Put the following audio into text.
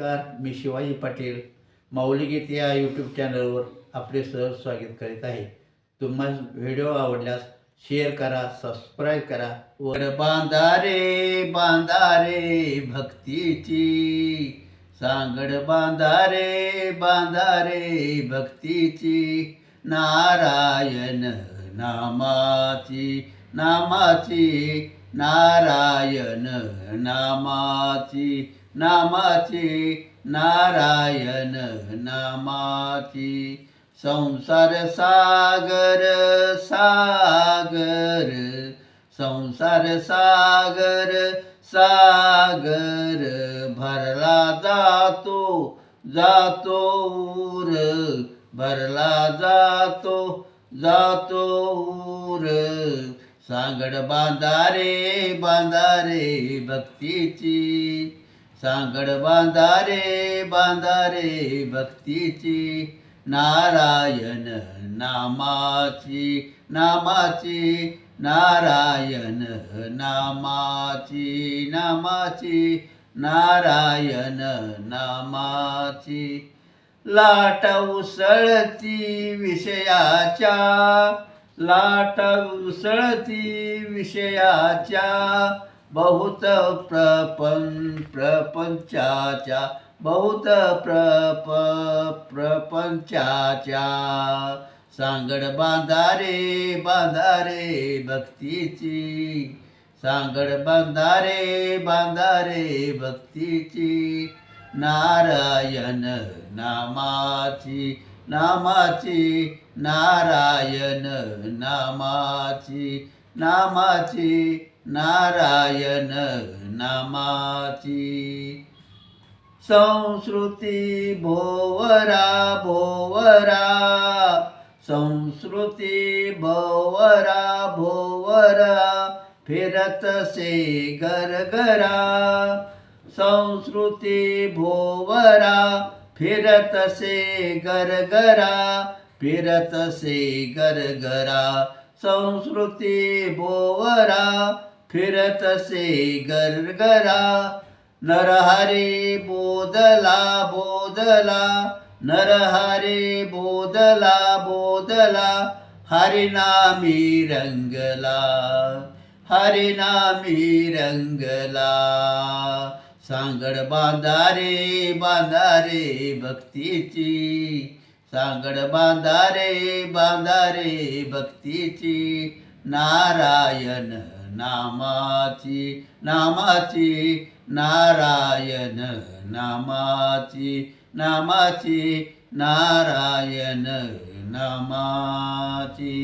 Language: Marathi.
नमस्कार मी शिवाजी पाटील. माऊलीगीत या यूट्यूब चॅनलवर आपले सहज स्वागत करीत आहे. तुम्हाला व्हिडिओ आवडल्यास शेअर करा सबस्क्राईब करा वर बांधारे बांधारे भक्तीची. सांगड बांधारे बांधारे भक्तीची. नारायण नामाची नामाची. नारायण नामाची. नामाची नारायण नामाची. संसार सागर सागर. संसार सागर सागर. भरला जातो जातो ऊर. भरला जातो जातो ऊर. सांगड बांधारे बांधारे भक्तीची. सांगड बांधारे बांधारे भक्तीची नारायण नामाची नामाची नारायण नामाची नामाची नारायण नामाची. लाट उसळती विषयाच्या लाट उसळती विषयाच्या बहुत प्रपं प्रपंचाच्या बहुत प्रप प्रपंचाच्या. सांगड बांधारे बांधारे भक्तीची. सांगड बांधारे बांधारे भक्तीची. नारायण नामाची नामाची नारायण नामाची नामाची नारायण नामाची संस्कृती भोवरा भोवरा। संस्कृती भोवरा भोवरा। फिरत से गरगरा। संस्कृती भोवरा फिरत से गरगरा। फिरत से गरगरा। संस्कृती भोवरा फिरत से गरगरा नरहरी बोदला बोदला नरहरी बोदला बोदला हरिनामी रंगला हरिनामी रंगला। सांगड बांधारे बांधारे भक्तीची सांगड बांधारे बांधारे भक्तीची नारायण नामाची नामाची नारायण नामाची नामाची नारायण नामाची।